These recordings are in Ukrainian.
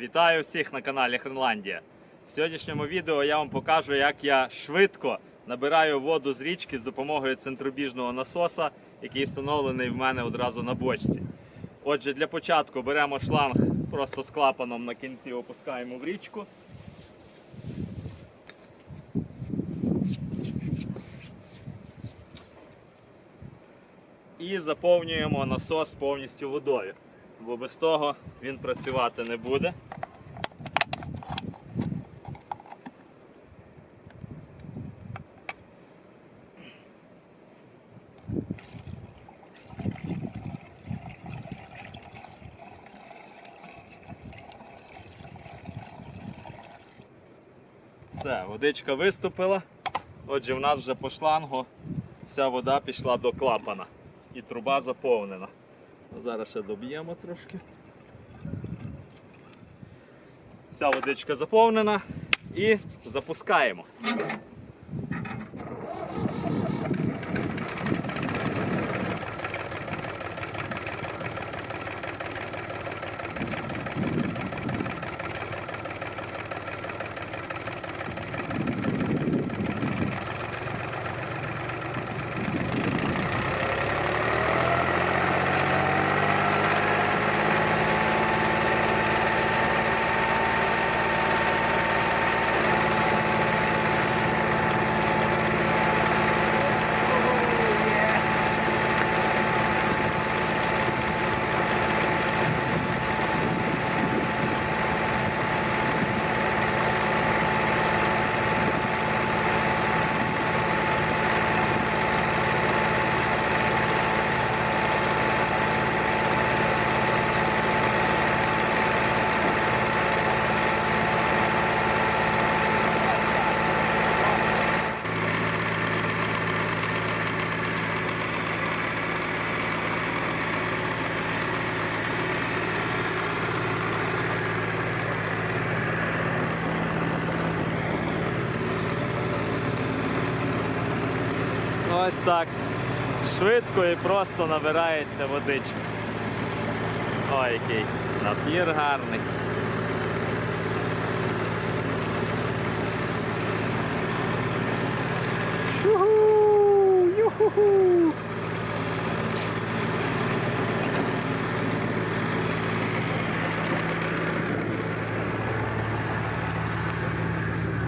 Вітаю всіх на каналі Хренландія. В сьогоднішньому відео я вам покажу, як я швидко набираю воду з річки з допомогою центробіжного насоса, який встановлений в мене одразу на бочці. Отже, для початку беремо шланг просто з клапаном на кінці опускаємо в річку. І заповнюємо насос повністю водою, бо без того він працювати не буде. Все, водичка виступила. Отже, в нас вже по шлангу вся вода пішла до клапана і труба заповнена. Зараз ще доб'ємо трошки. Вся водичка заповнена і запускаємо. Ось так. Швидко і просто набирається водичка. Ой, який напір гарний.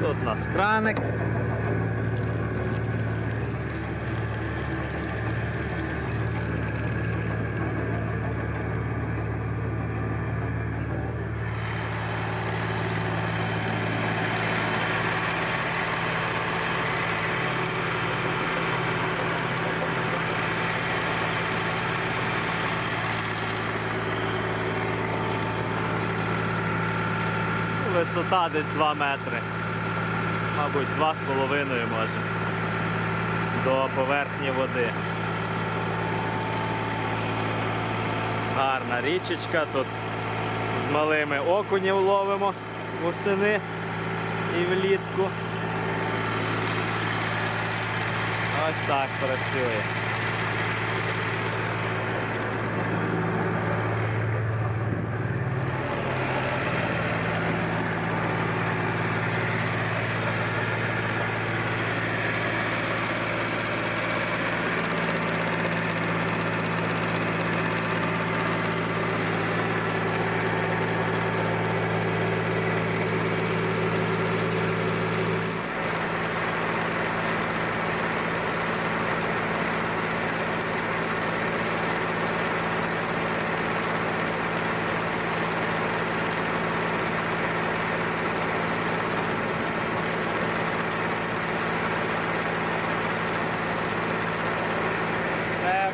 Тут у нас краник. Висота десь 2 метри. Мабуть, 2,5 може. До поверхні води. Гарна річечка, тут з малими окунів ловимо восени і влітку. Ось так працює.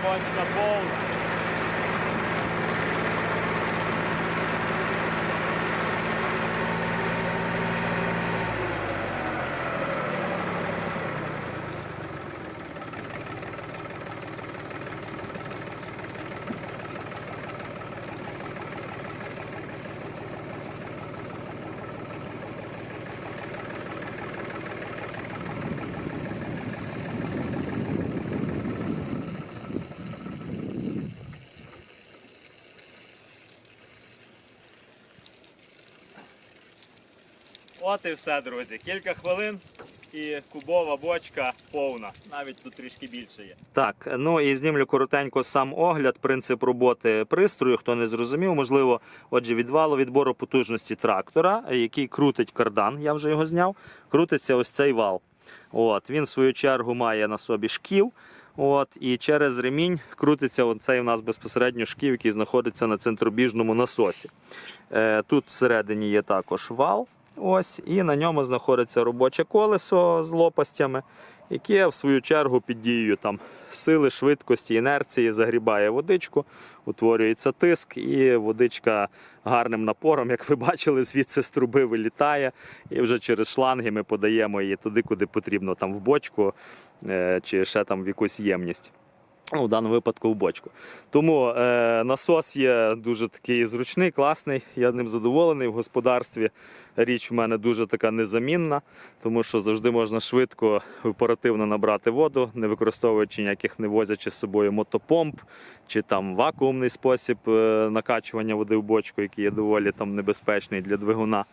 Це От і все, друзі. Кілька хвилин і кубова бочка повна. Навіть тут трішки більше є. Так, ну і знімлю коротенько сам огляд, принцип роботи пристрою. Хто не зрозумів, можливо, отже, від валу відбору потужності трактора, який крутить кардан, я вже його зняв. Крутиться ось цей вал. От, він в свою чергу має на собі шків. От, і через ремінь крутиться оцей у нас безпосередньо шків, який знаходиться на центробіжному насосі. Е, тут всередині є також вал. Ось, і на ньому знаходиться робоче колесо з лопастями, яке в свою чергу під дією там, сили, швидкості, інерції загрібає водичку, утворюється тиск, і водичка гарним напором, як ви бачили, звідси з труби вилітає. І вже через шланги ми подаємо її туди, куди потрібно, там в бочку е, чи ще там в якусь ємність. Ну, в даному випадку в бочку. Тому е, насос є дуже такий зручний, класний. Я ним задоволений в господарстві. Річ в мене дуже така незамінна, тому що завжди можна швидко, оперативно набрати воду, не використовуючи ніяких, не возячи з собою мотопомп чи там вакуумний спосіб е, накачування води в бочку, який є доволі там небезпечний для двигуна.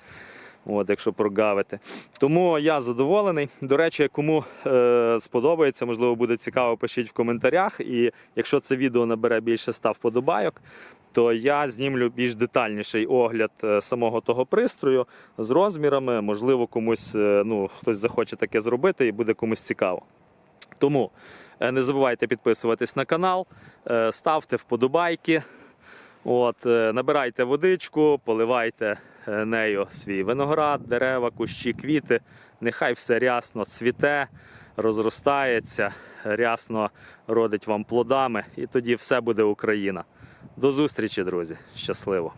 От, якщо прогавити. Тому я задоволений. До речі, кому е, сподобається, можливо, буде цікаво, пишіть в коментарях. І якщо це відео набере більше 100 вподобайок, то я знімлю більш детальніший огляд е, самого того пристрою з розмірами. Можливо, комусь е, ну, хтось захоче таке зробити і буде комусь цікаво. Тому е, не забувайте підписуватись на канал, ставте вподобайки. От, е, набирайте водичку, поливайте е, нею свій виноград, дерева, кущі, квіти. Нехай все рясно цвіте, розростається, рясно родить вам плодами, і тоді все буде Україна. До зустрічі, друзі! Щасливо!